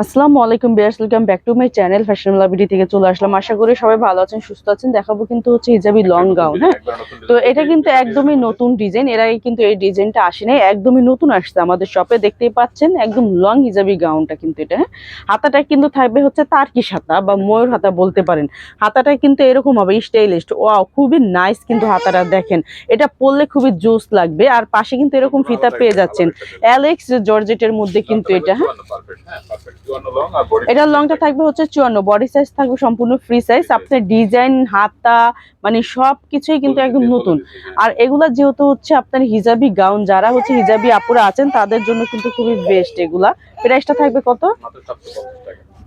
আসসালামু আলাইকুম viewers welcome back to my channel fashion লাবিডি থেকে চলে আসলাম। আশা করি সবাই ভালো আছেন সুস্থ আছেন। দেখাবো কিন্তু হচ্ছে হিজাবি লং গাউন হ্যাঁ? তো এটা কিন্তু একদমই নতুন ডিজাইন এর আগে কিন্তু এই ডিজাইনটা আসে নাই একদমই নতুন আসছে আমাদের শপে দেখতেই পাচ্ছেন একদম লং হিজাবি গাউনটা কিন্তু এটা হ্যাঁ? হাতাটা কিন্তু থাকবে হচ্ছে তার্কিশ হাতা বা ময়ূর হাতা বলতে পারেন। হাতাটা কিন্তু এরকম হবে স্টাইলিস্ট ওয়াও খুবই নাইস কিন্তু হাতাটা দেখেন। এটা পরলে খুবই জোস লাগবে আর পাশে কিন্তু এরকম ফিতা পেয়ে যাচ্ছেন। অ্যালেক্স জর্জেটের মধ্যে কিন্তু এটা হ্যাঁ? এটা লংটা থাকবে হচ্ছে চুয়ান্ন বডি সাইজ থাকবে সম্পূর্ণ ফ্রি সাইজ আপনার ডিজাইন হাতা মানে সব কিছুই কিন্তু একদম নতুন। আর এগুলা যেহেতু হচ্ছে আপনার হিজাবি গাউন যারা হচ্ছে হিজাবি আপুরা আছেন তাদের জন্য কিন্তু খুবই বেস্ট এগুলা। প্রাইসটা থাকবে কত?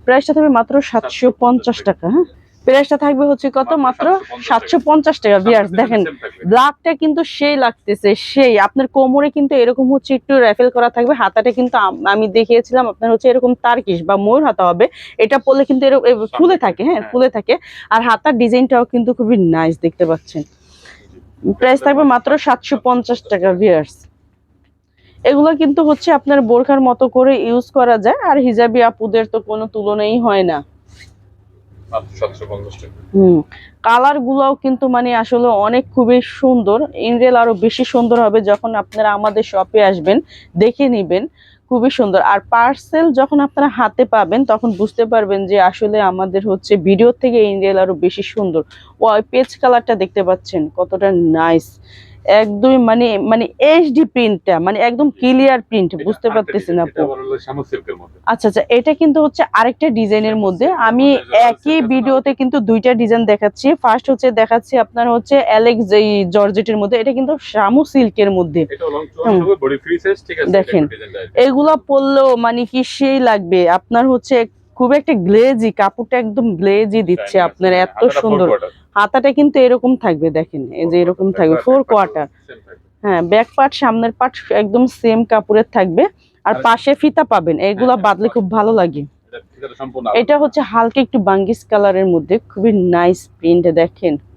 প্রাইসটা থাকবে মাত্র সাতশো পঞ্চাশ টাকা হ্যাঁ। প্রাইসটা থাকবে হচ্ছে কত? মাত্র সাতশো পঞ্চাশ টাকা বিয়ার্স দেখেন ব্লাকটা কিন্তু সেই লাগতেছে সেই। আপনার কোমরে কিন্তু এরকম হচ্ছে একটু র্যাফেল করা থাকবে হাতাটা কিন্তু আমি দেখিয়েছিলাম আপনার হচ্ছে এরকম তারকিস বা ময়ূর হাতা হবে। এটা পরলে কিন্তু এরকম ফুলে থাকে হ্যাঁ ফুলে থাকে। আর হাতার ডিজাইনটাও কিন্তু খুবই নাইস দেখতে পাচ্ছেন। প্রাইস থাকবে মাত্র সাতশো পঞ্চাশ টাকা ভিয়ার্স এগুলো কিন্তু হচ্ছে আপনার বোরখার মতো করে ইউজ করা যায় আর হিজাবি আপুদের তো কোনো তুলনাই হয় না। হুম। কালার গুলাও কিন্তু মানে আসলে অনেক খুবই সুন্দর। ইনরেল আরও বেশি সুন্দর হবে যখন আপনারা আমাদের শপে আসবেন, দেখে নিবেন। খুবই সুন্দর। আর পার্সেল যখন আপনারা হাতে পাবেন, তখন বুঝতে পারবেন যে আসলে আমাদের হচ্ছে ভিডিও থেকে ইনরেল আরও বেশি সুন্দর। ও পেজ কালারটা দেখতে পাচ্ছেন, কতটা নাইস একদমই মানে মানে এইচডি প্রিন্টটা মানে একদম ক্লিয়ার প্রিন্ট বুঝতে পারতেছেন আপু। আচ্ছা আচ্ছা এটা কিন্তু হচ্ছে আরেকটা ডিজাইনের মধ্যে। আমি একই ভিডিওতে কিন্তু দুইটা ডিজাইন দেখাচ্ছি। ফার্স্ট হচ্ছে দেখাচ্ছি আপনার হচ্ছে অ্যালেক্স এই জর্জেটের মধ্যে এটা কিন্তু শামু সিল্কের মধ্যে। দেখেন। এগুলা পরলেও মানে কি সেই লাগবে? আপনার হচ্ছে খুব একটা গ্লেজি কাপড়টা একদম গ্লেজি দিচ্ছে আপনার এত সুন্দর। হাতাটা কিন্তু এরকম থাকবে দেখেন এই যে এরকম থাকবে ফোর কোয়ার্টার হ্যাঁ ব্যাক পার্ট সামনের পার্ট একদম সেম কাপড়ের থাকবে। আর পাশে ফিতা পাবেন এগুলা হ্যাঁ, বাদলে খুব ভালো লাগে। এটা হচ্ছে হালকা একটু বাঙ্গিস কালারের মধ্যে খুবই নাইস প্রিন্ট দেখেন। মাত্র 750 টাকা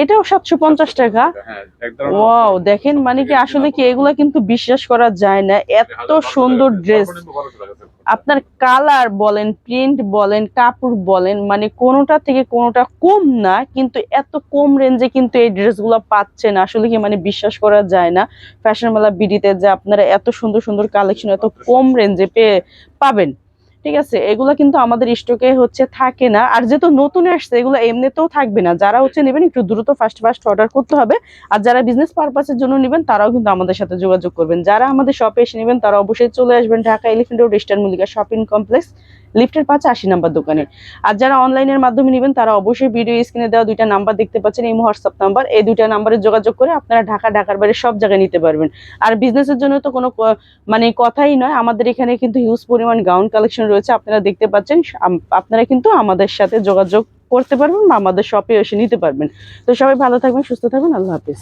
এটাও সাতশো পঞ্চাশ টাকা? হ্যাঁ ওয়াও দেখেন মানে কি আসলে কি এগুলা কিন্তু বিশ্বাস করা যায় না। এত সুন্দর ড্রেস আপনার কালার বলেন প্রিন্ট বলেন কাপড় বলেন মানে কোনোটা থেকে কোনোটা কম না কিন্তু এত কম রেঞ্জে কিন্তু এই ড্রেসগুলো পাচ্ছেন। আসলে কি মানে বিশ্বাস করা যায় না। ফ্যাশন মেলা বিডিতে যে আপনারা এত সুন্দর সুন্দর কালেকশন এত কম রেঞ্জে পেয়ে পাবেন। ঠিক আছে? এগুলো কিন্তু আমাদের স্টকে হচ্ছে থাকে না। আর যেহেতু নতুন আসছে, এগুলো এমনিতেও থাকবে না। যারা হচ্ছে নেবেন, একটু দ্রুত ফার্স্ট ফার্স্ট অর্ডার করতে হবে। আর যারা বিজনেস পারপাসের জন্য নেবেন, তারাও কিন্তু আমাদের সাথে যোগাযোগ করবেন। যারা আমাদের শপে এসে নেবেন, তারা অবশ্যই চলে আসবেন Dhaka elephant road eastern Mallika shopping complex লিফটের পাঁচে আশি নাম্বার দোকানে। আর যারা অনলাইনের মাধ্যমে নেবেন, তারা অবশ্যই ভিডিও স্ক্রিনে দেওয়া দুইটা নাম্বার দেখতে পাচ্ছেন, এই হোয়াটসঅ্যাপ নাম্বার এই দুইটা নাম্বারে যোগাযোগ করে আপনারা ঢাকা, ঢাকার বাইরে সব জায়গায় নিতে পারবেন। আর বিজনেসের জন্য তো কোনো মানে কথাই নয়। আমাদের এখানে কিন্তু হিউজ পরিমাণ গাউন কালেকশন রয়েছে, আপনারা দেখতে পাচ্ছেন আপনারা কিন্তু আমাদের সাথে যোগাযোগ করতে পারবেন বা আমাদের শপে এসে নিতে পারবেন। তো সবাই ভালো থাকবেন, সুস্থ থাকবেন, আল্লাহ হাফিজ।